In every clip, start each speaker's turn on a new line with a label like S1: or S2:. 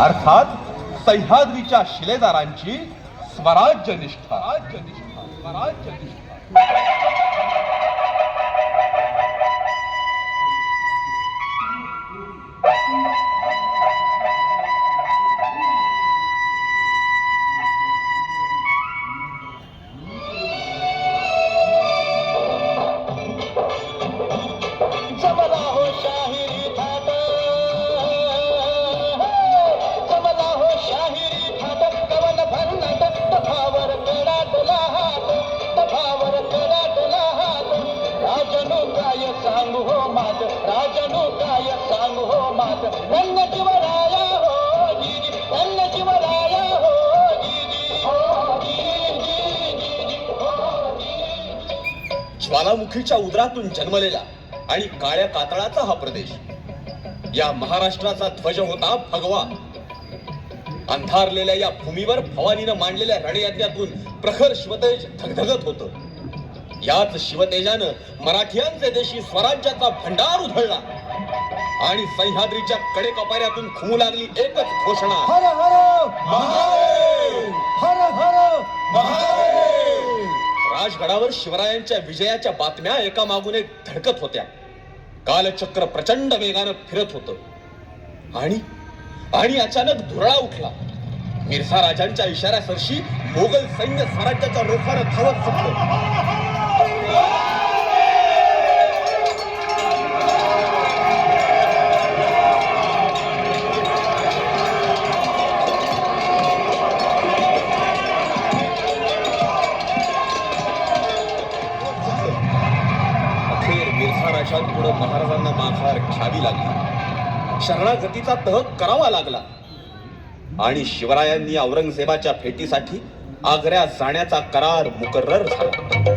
S1: अर्थात सह्याद्रीच्या शिलेदारांची स्वराज्य निष्ठा स्वराज्य निष्ठा स्वराज्य निष्ठा
S2: ज्वालामुखीच्या उदरातून जन्मलेला आणि काळ्या कातळाचा हा प्रदेश. या महाराष्ट्राचा ध्वज होता भगवा. अंधारलेल्या या भूमीवर भवानीनं मांडलेल्या रणयज्ञातून प्रखर शिवतेज धगधगत होत. याच शिवतेजानं मराठियांचे देशी स्वराज्याचा भंडार उधळला आणि सह्याद्रीच्या कडे कपाऱ्यातून खुमू लागली एकच घोषणा.
S3: हर हर! हर हर!
S2: राजगडावर शिवरायांच्या विजयाच्या बातम्या एका मागून एक धडकत होत्या. कालचक्र प्रचंड वेगानं फिरत होत. आणि आणि अचानक धुरळा उठला. मिर्झा राजांच्या इशाऱ्यासरशी मोगल सैन्य स्वराज्याचा रोखानं धावत सुटलं. माघार घ्यावी लागली. शरणागतीचा तह करावा लागला. आणि शिवरायांनी औरंगजेबाच्या भेटीसाठी आग्र्यात जाण्याचा करार मुकर्रर झाला.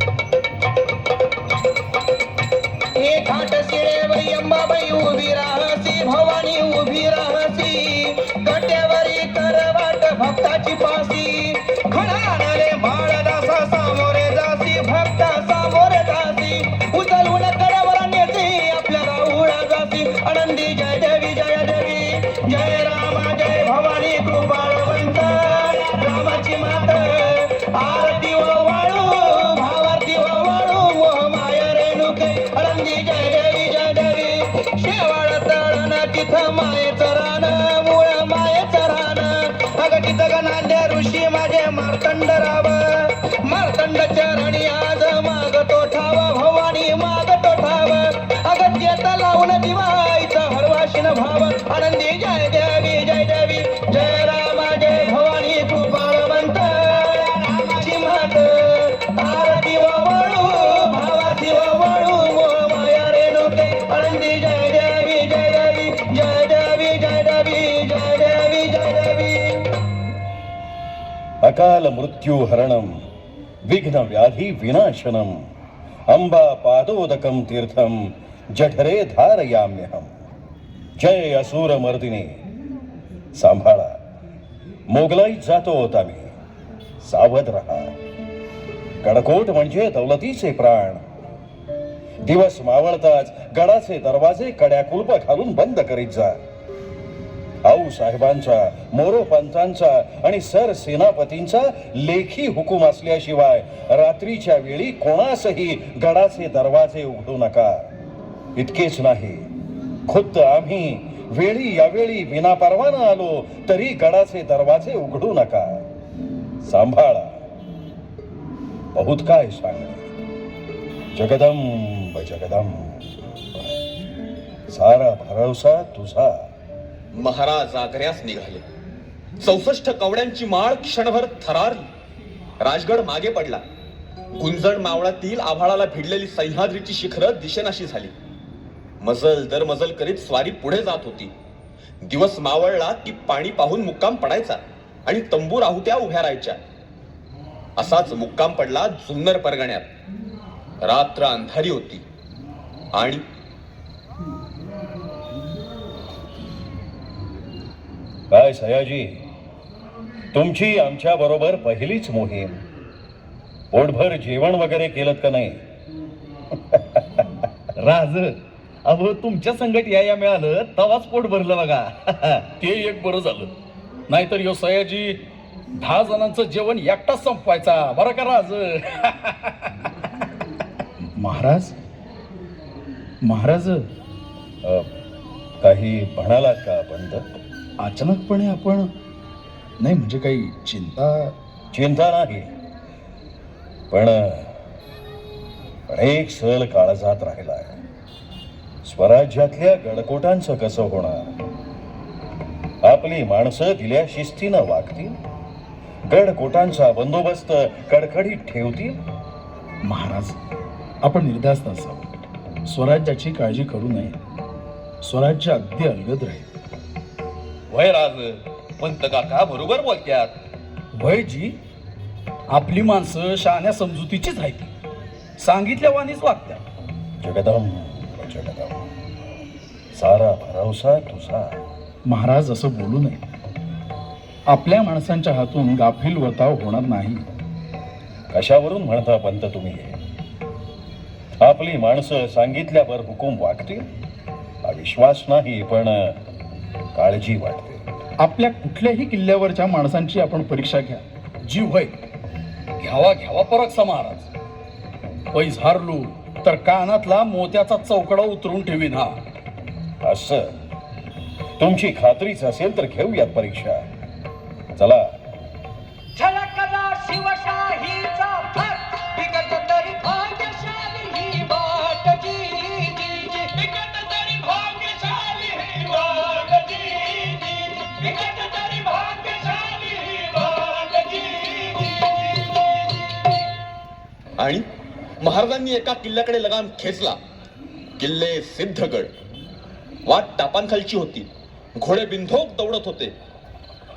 S3: शेवाळ तळण तिथं माय
S4: अकाल मृत्यू हरणम विघ्न व्याधी विनाशनम अंबा पादोदकम तीर्थम जठरे धारयाम्यहम। जय असुर मर्दिनी सांभाळा। मोगलाईत जातो होता मी सावध रहा। गडकोट म्हणजे दौलतीचे प्राण। दिवस मावळताच गडाचे दरवाजे कड्या कुलप घालून बंद करीत जा। आऊ साहेबांचा मोरोपंतांचा आणि सर सेनापतींचा लेखी हुकूम असल्याशिवाय रात्रीच्या वेळी कोणासही गडाचे दरवाजे उघडू नका. इतकेच नाही. खुद्द आम्ही वेळी यावेळी विनापरवाना आलो तरी गडाचे दरवाजे उघडू नका. सांभाळा. बहुत काय सांगणे जगदंब जगदंब. सारा भरवसा तुझा.
S2: महाराज आग्र्यास निघाले. चौसष्ट कवड्यांची माळ क्षणभर थरारली. राजगड मागे पडला. गुंजण मावळातील आभाळाला भिडलेली सह्याद्रीची शिखरं दिशेनाशी झाली. मजल दर मजल करीत स्वारी पुढे जात होती. दिवस मावळला की पाणी पाहून मुक्काम पडायचा आणि तंबू राहुत्या उभ्या राहायच्या. असाच मुक्काम पडला जुन्नर परगण्यात. रात्र अंधारी होती. आणि
S4: काय सयाजी? तुमची आमच्या बरोबर पहिलीच मोहीम. पोटभर जेवण वगैरे केलं का नाही?
S5: राज अहो तुमच्या संगत या या मिळालं तवाच पोट भरलं बघा.
S6: ते एक बरं झालं.
S5: नाहीतर यो सयाजी दहा जणांचं जेवण एकटाच संपवायचा. बरं का राज? महाराज? महाराज?
S4: अ, काही म्हणालात का पंत
S5: अचानकपणे आपण नाही म्हणजे काही चिंता
S4: चिंता नाही. पण पण एक सल काळजात राहिलाय. स्वराज्यातल्या गडकोटांचं कसं होणार? आपली माणसं दिल्या शिस्तीनं वागतील? गडकोटांचा बंदोबस्त कडकडीत ठेवतील?
S5: महाराज आपण निर्धास्त असावं. स्वराज्याची काळजी करू नये. स्वराज्य अगदी अलगद राहील.
S1: वय राज पंत काका बरोबर बोलत्यात.
S5: वयजी आपली माणसं शहाण्या समजुतीचीच आहेत. सांगितल्या वाणीच वागत्या
S4: जगदम जगदम. सारा भरवसा तुझा.
S5: महाराज असं बोलू नये. आपल्या माणसांच्या हातून गाफील वर्ताव होणार नाही.
S4: कशावरून म्हणता पंत तुम्ही हे? आपली माणसं सांगितल्यावर हुकूम वागतील? हा विश्वास नाही पण काळजी वाटते.
S5: आपल्या कुठल्याही किल्ल्यावरच्या माणसांची आपण परीक्षा घ्या. जीव होय घ्यावा घ्यावा परत समाराज पैस हारलो तर कानातला मोत्याचा चौकडा उतरून ठेवीन हा.
S4: असं. तुमची खात्रीच असेल तर घेऊयात परीक्षा. चला.
S2: आणि महाराजांनी एका किल्ल्याकडे लगाम खेचला. किल्ले सिद्धगड. वाट टापांखालची होती. घोडे बिंधोक दौडत होते.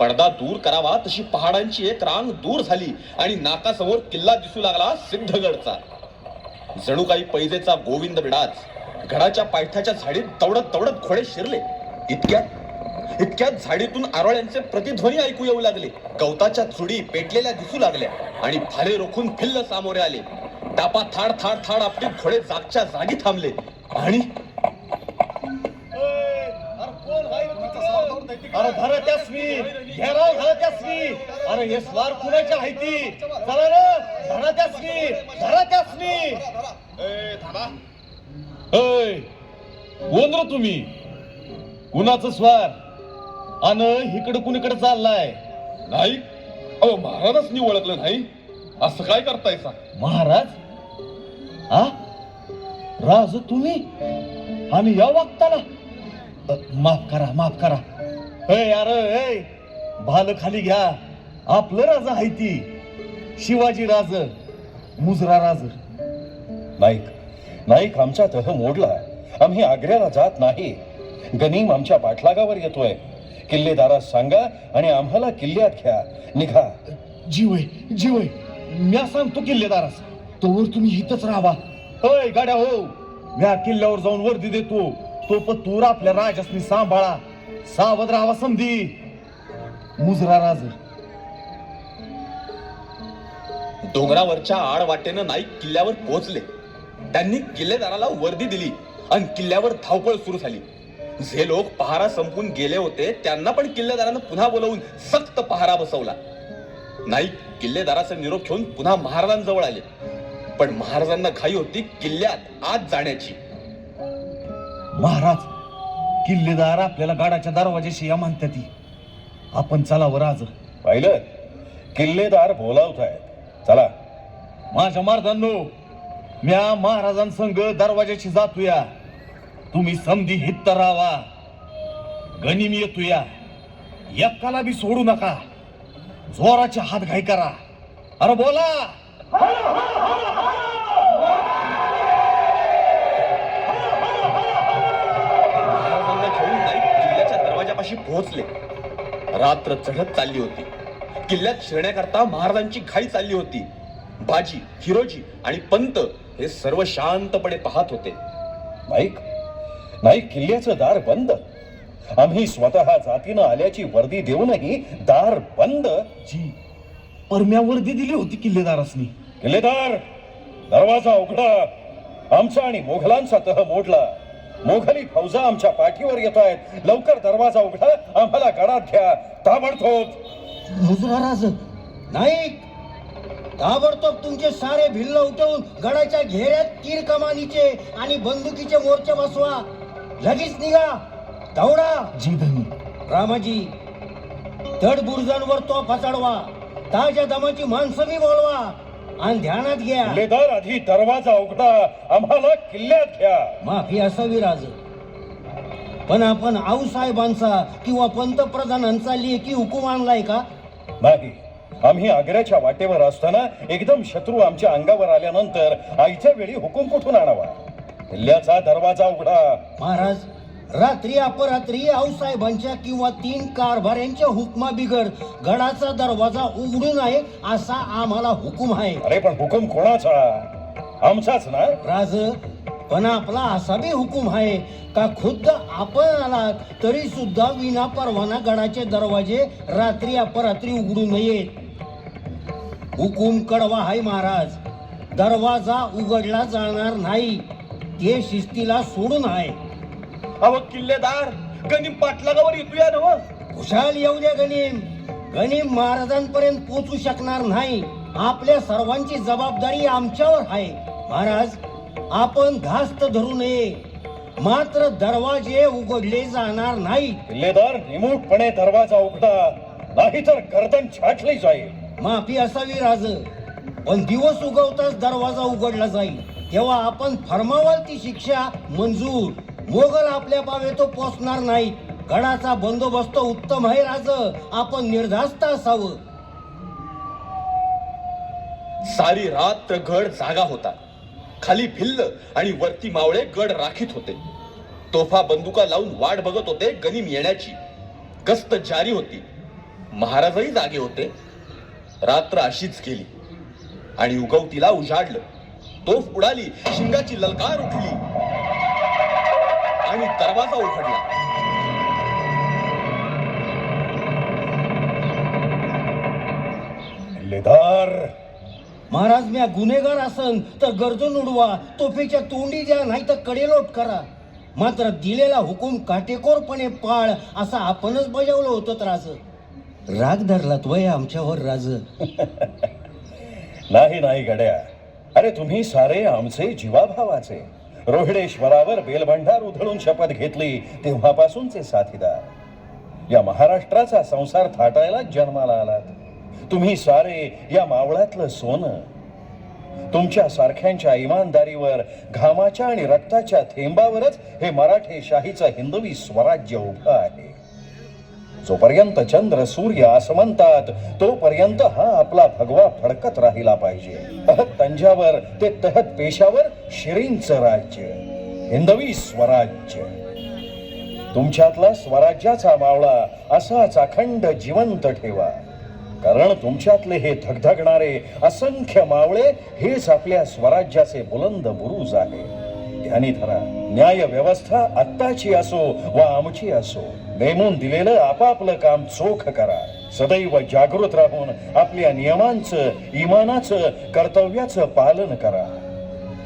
S2: पडदा दूर करावा तशी पहाडांची एक रांग दूर झाली आणि नाकासमोर किल्ला दिसू लागला सिद्धगडचा. जणू काही पैजेचा गोविंद बिडाच. गडाच्या पायथ्याच्या झाडीत दौडत दौडत घोडे शिरले. इतक्यात इतक्यात झाडीतून आरोळ्यांचे प्रतिध्वनी ऐकू येऊ लागले. गवताच्या चुडी पेटलेल्या दिसू लागल्या आणि भाले रोखून फिल्ल सामोरे आले. टापा थाड थाड थाड आपले घोडे जागच्या जागी थांबले. आणि
S4: अरे धरा त्यासनी घेराव धरा त्यासनी. अरे हे स्वार कुणाच्या हायती चला रे धरा त्यासनी धरा त्यासनी. कोण रे तुम्ही? कुणाचं स्वार? अन इकडं कुणीकडे चाललाय?
S1: नाही? अहो महाराजच ओळखलं नाही. असं काय करतायसा?
S4: महाराज? हा राज तुम्ही? आणि या वागताला अ, माफ करा माफ करा. ए यार ए भाल खाली घ्या. आपलं राजा आहे ती. शिवाजी राज मुजरा राज. नाईक नाईक आमचा तह मोडला. आम्ही आग्र्याला जात नाही. गनीम आमच्या पाठलागावर येतोय. किल्लेदारास सांगा आणि आम्हाला किल्ल्यात घ्या. निघा. जीवय जीवय म्या सांगतो किल्लेदारास तोवर तुम्ही इथंच राहावा. होय गाड्या हो. म्या किल्ल्यावर जाऊन वर्दी देतो. तो पण तूर आपल्या राजासनी सांभाळा. सावध राहावा समधी मुजरा राज.
S2: डोंगरावरच्या आड वाटेनं नाईक किल्ल्यावर पोहोचले त्यांनी किल्लेदाराला वर्दी दिली आणि किल्ल्यावर धावपळ सुरू झाली. जे लोक पहारा संपून गेले होते त्यांना पण किल्लेदारानं पुन्हा बोलवून सक्त पहारा बसवला. नाईक किल्लेदाराचा निरोप घेऊन पुन्हा महाराजांजवळ आले. पण महाराजांना घाई होती किल्ल्यात आत जाण्याची.
S4: महाराज किल्लेदार आपल्याला गाडाच्या दरवाजाशी या म्हणतात आपण चलावर आज. पाहिलं? किल्लेदार बोलावत आहेत. चला. माझ्या मार्गांनो म्या महाराजांसंग दरवाजाशी जातोया. तुम्ही समधी हित राहावा गनिम येतोया एक्काला बी सोडू नका. जोराचे हात घाई करा. अरे बोला.
S2: किल्ल्याच्या दरवाजापाशी पोहोचले. रात्र चढत चालली होती. किल्ल्यात शिरण्याकरता महाराजांची घाई चालली होती. बाजी हिरोजी आणि पंत हे सर्व शांतपणे पाहत होते.
S4: बाईक नाईक किल्ल्याचं दार बंद. आम्ही स्वतः जातीनं आल्याची वर्दी देऊनही दार बंद. जी परम्या वर्दी दिली होती किल्लेदारासनी. किल्लेदार दरवाजा उघडा. आमचा आणि मोघलांचा तह मोडला. मोघली फौजा आमच्या पाठीवर येत आहेत. लवकर दरवाजा उघडा. आम्हाला गडात घ्या. ताबडतोब.
S6: हुजराराज नाही ताबडतोब तुमचे सारे भिल्ल उठवून गडाच्या घेऱ्यात तीर कमानीचे आणि बंदुकीचे मोर्चे बसवा. लगेच निघा. दौडा.
S4: जी धनी
S6: रामाजी तड बुरुजांवर तो फसाडवा ताज्या दमाची माणसं मी बोलवा. आणि ध्यानात घ्या.
S4: किल्लेदार आधी दरवाजा उघडा. आम्हाला किल्ल्यात घ्या.
S6: माफी असावी राज. पण आपण आऊसाहेबांचा किंवा पंतप्रधानांचा लेखी हुकूम आणलाय का?
S4: नाही. आम्ही आग्र्याच्या वाटेवर असताना एकदम शत्रू आमच्या अंगावर आल्यानंतर आईच्या वेळी हुकूम कुठून आणावा? किल्ल्याचा दरवाजा उघडा.
S6: महाराज रात्री अपरात्री आऊसाहेबांच्या किंवा तीन कारभाऱ्यांच्या हुकमा बिगर गडाचा दरवाजा उघडू नये असा आम्हाला हुकूम आहे.
S4: अरे पण हुकूम कोणाचा? आमचाच ना?
S6: राज पण आपला असा बी हुकूम आहे का खुद्द आपण आलात तरी सुद्धा विना परवाना गडाचे दरवाजे रात्री अपरात्री उघडू नयेत. हुकूम कडवा आहे महाराज. दरवाजा उघडला जाणार नाही. ते शिस्तीला सोडून आहे.
S2: अहो किल्लेदार गनिम पाटलागावर येतोया ना
S6: खुशाल येऊ द्या गणिम. गणिम महाराजांपर्यंत पोचू शकणार नाही. आपल्या सर्वांची जबाबदारी आमच्यावर आहे. महाराज आपण धास्त धरू नये. मात्र दरवाजे उघडले जाणार नाही
S4: किल्लेदार निमूटपणे दरवाजा उघडा. नाहीतर गर्दन छाटली जाईल.
S6: माफी असावी राज. पण दिवस उगवताच दरवाजा उघडला जाईल. तेव्हा आपण फरमावाल ती शिक्षा मंजूर. मोगल आपल्या पावे तो पोचणार नाही. गडाचा बंदोबस्त उत्तम आहे राज. आपण निर्धास्त असावं.
S2: सारी रात्र गड जागा होता. खाली भिल्ल आणि वरती मावळे गड राखीत होते. तोफा बंदुका लावून वाट बघत होते गनिम येण्याची. गस्त जारी होती. महाराजही जागे होते. रात्र अशीच गेली. आणि उगवतीला उजाडलं. तोफ उडाली शिंगाची ललकार उठली आणि दरवाजा उघडला.
S4: किल्लेदार
S6: महाराज म्या गुन्हेगार असन तर गरजून उडवा तोफेच्या तोंडी द्या नाही तर कडेलोट करा. मात्र दिलेला हुकूम काटेकोरपणे पाळ असं आपणच बजावलं होतं त्रास. राग धरला वय आमच्यावर राज.
S4: नाही नाही गड्या. अरे तुम्ही सारे आमचे जीवाभावाचे. रोहिडेश्वरावर बेलभंडार उधळून शपथ घेतली तेव्हापासूनचे साथीदार. या महाराष्ट्राचा संसार थाटायला जन्माला आलात. तुम्ही सारे या मावळातलं सोनं. तुमच्या सारख्यांच्या इमानदारीवर घामाच्या आणि रक्ताच्या थेंबावरच हे मराठे शाहीचं हिंदवी स्वराज्य उभं आहे. जोपर्यंत चंद्र सूर्य आसमंतात तोपर्यंत हा आपला भगवा फडकत राहिला पाहिजे. तहत तंजावर ते तहत पेशावर शिरींचं राज्य हिंदवी स्वराज्य. तुमच्यातला स्वराज्याचा मावळा असाच अखंड जिवंत ठेवा. कारण तुमच्यातले हे धगधगणारे असंख्य मावळे हेच आपल्या स्वराज्याचे बुलंद बुरुज आहे. ध्यानी धरा. न्याय व्यवस्था आत्ताची असो वा आमची असो नेमून दिलेलं आपापलं काम चोख करा. सदैव जागृत राहून आपल्या नियमांचं इमानाचं कर्तव्याचं पालन करा.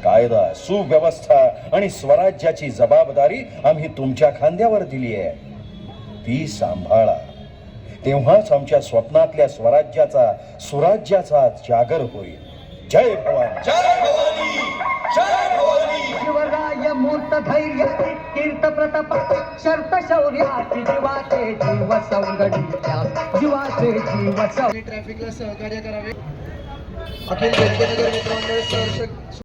S4: कायदा सुव्यवस्था आणि स्वराज्याची जबाबदारी आम्ही तुमच्या खांद्यावर दिली आहे. ती सांभाळा. तेव्हाच आमच्या स्वप्नातल्या स्वराज्याचा सुराज्याचा जागर होईल. जय भवानी!
S2: जय भवानी!
S7: मूर्त धैर्य कीर्त प्रताप शर्त शौर्याची जीवाचे जीव सौंदडी जीवाचे जीव सौ
S8: ट्रॅफिकला सहकार्य करावे. अखिल जनतेनगर मित्रमंडळ सहर्ष